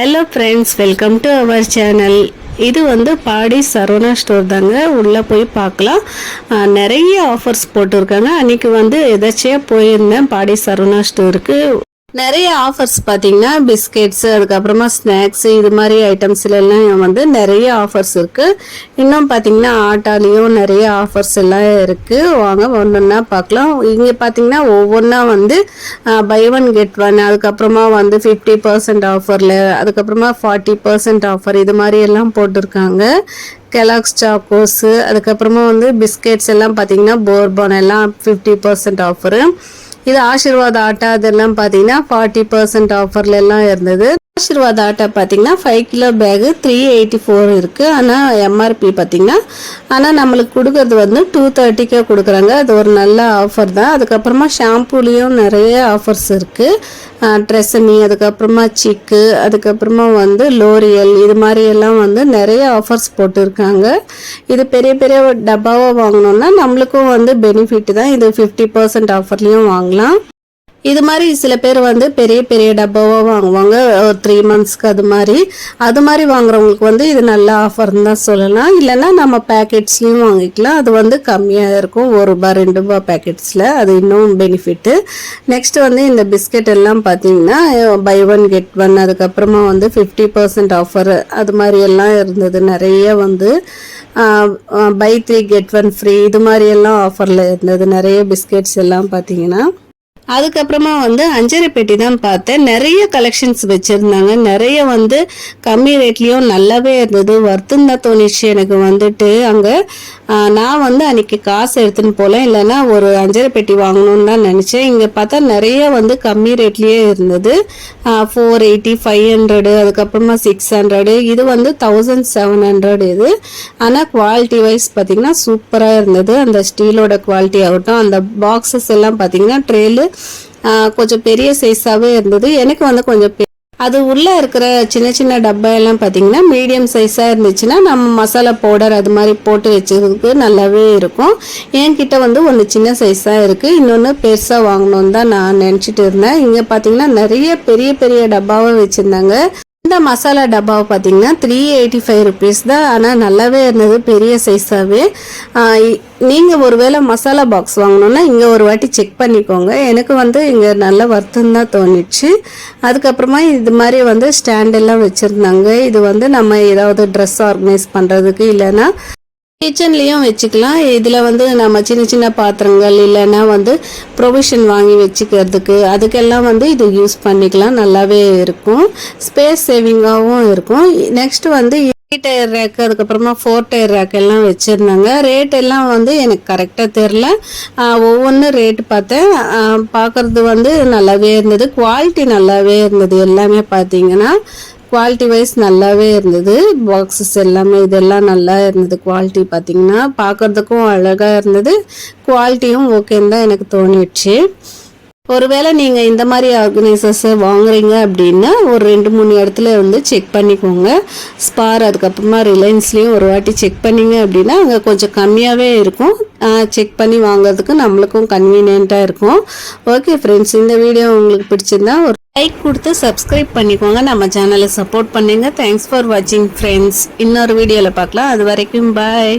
Hello friends welcome to our channel இது வந்து பாடி Saravana store தாங்க. உள்ளே போய் பார்க்கலாம். நிறைய ஆஃபர்ஸ் போட்டிருக்காங்க. அன்றைக்கி வந்து எதாச்சியாக போயிருந்தேன். பாடி சரவணா ஸ்டோருக்கு நிறைய ஆஃபர்ஸ் பார்த்தீங்கன்னா பிஸ்கெட்ஸ் அதுக்கப்புறமா ஸ்நாக்ஸ் இது மாதிரி ஐட்டம்ஸ்ல எல்லாம் வந்து நிறைய ஆஃபர்ஸ் இருக்கு. இன்னும் பார்த்தீங்கன்னா ஆட்டாலையும் நிறைய ஆஃபர்ஸ் எல்லாம் இருக்கு. வாங்க ஒன்றொன்னா பார்க்கலாம் இங்கே பார்த்தீங்கன்னா ஒவ்வொன்றா வந்து பை ஒன் கெட் ஒன் அதுக்கப்புறமா வந்து ஃபிஃப்டி பர்சன்ட் ஆஃபரில் அதுக்கப்புறமா ஃபார்ட்டி பர்சன்ட் ஆஃபர் இது மாதிரி எல்லாம் போட்டிருக்காங்க. கெலாக்ஸ் சாக்கோஸு அதுக்கப்புறமா வந்து பிஸ்கெட்ஸ் எல்லாம் பார்த்தீங்கன்னா போர்பான் எல்லாம் ஃபிஃப்டி பர்சன்ட் ஆஃபரு இது ஆசீர்வாத் ஆட்டா இதெல்லாம் பார்த்தீங்கன்னா ஃபார்ட்டி பர்சன்ட் ஆஃபர்ல எல்லாம் இருந்தது. ஆசீர்வாத் ஆட்டா பார்த்தீங்கன்னா five kilo bag three eighty four இருக்குது ஆனால் எம்ஆர்பி பார்த்தீங்கன்னா ஆனால் நம்மளுக்கு கொடுக்கறது வந்து டூ தேர்ட்டிக்கே கொடுக்குறாங்க. அது ஒரு நல்ல ஆஃபர் தான். அதுக்கப்புறமா ஷாம்பூலேயும் நிறைய ஆஃபர்ஸ் இருக்குது ட்ரெஸ்ஸனி அதுக்கப்புறமா சிக்கு அதுக்கப்புறமா வந்து லோரியல் இது மாதிரியெல்லாம் வந்து நிறைய ஆஃபர்ஸ் போட்டிருக்காங்க. இது பெரிய பெரிய டப்பாவாக வாங்கினோம்னா நம்மளுக்கும் வந்து பெனிஃபிட் தான். இது ஃபிஃப்டி பர்சன்ட் ஆஃபர்லேயும் வாங்கலாம். இது மாதிரி சில பேர் வந்து பெரிய பெரிய டப்பாவாக வாங்குவாங்க. த்ரீ மந்த்ஸ்க்கு அது மாதிரி. அது மாதிரி வாங்குறவங்களுக்கு வந்து இது நல்ல ஆஃபர்னு தான் சொல்லலாம். இல்லைன்னா நம்ம பேக்கெட்ஸ்லையும் வாங்கிக்கலாம். அது வந்து கம்மியாக இருக்கும். ஒரு ரூபா ரெண்டு ரூபா பேக்கெட்ஸில் அது இன்னும் பெனிஃபிட்டு நெக்ஸ்ட் வந்து இந்த பிஸ்கெட் எல்லாம் பார்த்தீங்கன்னா பை ஒன் கெட் ஒன் அதுக்கப்புறமா வந்து ஃபிஃப்டி பர்சன்ட் ஆஃபர் அது மாதிரி எல்லாம் இருந்தது. நிறைய வந்து buy three get one free இது மாதிரி எல்லாம் ஆஃபரில் இருந்தது. நிறைய பிஸ்கெட்ஸ் எல்லாம் பார்த்தீங்கன்னா. அதுக்கப்புறமா வந்து அஞ்சரை பெட்டி தான் பார்த்தேன். நிறைய கலெக்ஷன்ஸ் வச்சுருந்தாங்க. நிறைய வந்து கம்மி ரேட்லேயும் நல்லாவே இருந்தது. வருத்தம் தான் தோணுச்சு எனக்கு வந்துட்டு அங்கே நான் வந்து அன்னைக்கு காசு எடுத்துன்னு போகல இல்லைன்னா ஒரு அஞ்சரை பெட்டி வாங்கணும்னு தான் நினச்சேன். இங்கே பார்த்தா நிறைய வந்து கம்மி ரேட்லேயே இருந்தது. ஃபோர் எயிட்டி ஃபைவ் ஹண்ட்ரடு அதுக்கப்புறமா சிக்ஸ் ஹண்ட்ரடு இது வந்து தௌசண்ட் செவன் ஹண்ட்ரட் இது. ஆனால் குவாலிட்டி வைஸ் பார்த்தீங்கன்னா சூப்பராக இருந்தது. அந்த ஸ்டீலோட குவாலிட்டி ஆகட்டும் அந்த பாக்ஸஸ் எல்லாம் பார்த்தீங்கன்னா ட்ரேலு கொஞ்சம் பெரிய சைஸாகவே இருந்தது. எனக்கு வந்து கொஞ்சம் பெ- அது உள்ளே இருக்கிற சின்ன சின்ன டப்பா எல்லாம் பார்த்தீங்கன்னா மீடியம் சைஸாக இருந்துச்சுன்னா நம்ம மசாலா பவுடர் அது மாதிரி போட்டு வச்சதுக்கு நல்லாவே இருக்கும். என்கிட்ட வந்து ஒன்று சின்ன சைஸாக இருக்குது இன்னொன்று பெருசாக வாங்கணும்னு தான் நான் நினச்சிட்டு இருந்தேன். இங்கே பார்த்தீங்கன்னா நிறைய பெரிய பெரிய டப்பாவும் வச்சுருந்தாங்க. இந்த மசாலா டப்பாவை பார்த்தீங்கன்னா த்ரீ எயிட்டி ஃபைவ் ருபீஸ் தான். ஆனால் நல்லாவே இருந்தது. பெரிய சைஸாகவே நீங்கள் ஒருவேளை மசாலா பாக்ஸ் வாங்கணுன்னா இங்கே ஒரு வாட்டி செக் பண்ணிக்கோங்க. எனக்கு வந்து இங்கே நல்ல வருத்தம் தான் தோணுச்சு. அதுக்கப்புறமா இது மாதிரி வந்து ஸ்டாண்டெல்லாம் வச்சுருந்தாங்க. இது வந்து நம்ம ஏதாவது ட்ரெஸ் ஆர்கனைஸ் பண்ணுறதுக்கு இல்லைன்னா கிச்சன்லேயும் வச்சுக்கலாம். இதில் வந்து நம்ம சின்ன சின்ன பாத்திரங்கள் இல்லைன்னா வந்து ப்ரொவிஷன் வாங்கி வச்சுக்கிறதுக்கு அதுக்கெல்லாம் வந்து இது யூஸ் பண்ணிக்கலாம். நல்லாவே இருக்கும். ஸ்பேஸ் சேவிங்காகவும் இருக்கும். நெக்ஸ்ட் வந்து த்ரீ டயர் ரேக்கு அதுக்கப்புறமா ஃபோர் டயர் ரேக் எல்லாம் வச்சுருந்தாங்க. ரேட் எல்லாம் வந்து எனக்கு கரெக்டாக தெரில ஒவ்வொன்றும் ரேட் பார்த்தேன். பார்க்குறது வந்து நல்லாவே இருந்தது. குவாலிட்டி நல்லாவே இருந்தது. எல்லாமே பார்த்தீங்கன்னா குவாலிட்டி வைஸ் நல்லாவே இருந்தது. பாக்ஸஸ் எல்லாமே இதெல்லாம் நல்லா இருந்தது. குவாலிட்டி பார்த்தீங்கன்னா பார்க்கறதுக்கும் அழகாக இருந்தது. குவாலிட்டியும் ஓகேன்னு தான் எனக்கு தோணிடுச்சு. ஒருவேளை நீங்கள் இந்த மாதிரி ஆர்கனைசர்ஸை வாங்குறீங்க அப்படின்னா ஒரு ரெண்டு மூணு இடத்துல வந்து செக் பண்ணிக்கோங்க. ஸ்பார் அதுக்கப்புறமா ரிலையன்ஸ்லேயும் ஒரு வாட்டி செக் பண்ணீங்க அப்படின்னா அங்கே கொஞ்சம் கம்மியாகவே இருக்கும். செக் பண்ணி வாங்குறதுக்கு நம்மளுக்கும் கன்வீனியண்ட்டாக இருக்கும். ஓகே ஃப்ரெண்ட்ஸ் இந்த வீடியோ உங்களுக்கு பிடிச்சிருந்தா ஒரு லைக் கொடுத்து சப்ஸ்கிரைப் பண்ணிக்கோங்க. நம்ம சேனலை சப்போர்ட் பண்ணுங்க. தேங்க்ஸ் ஃபார் வாட்சிங் ஃப்ரெண்ட்ஸ் இன்னொரு வீடியோவில் பார்க்கலாம். அது வரைக்கும் பாய்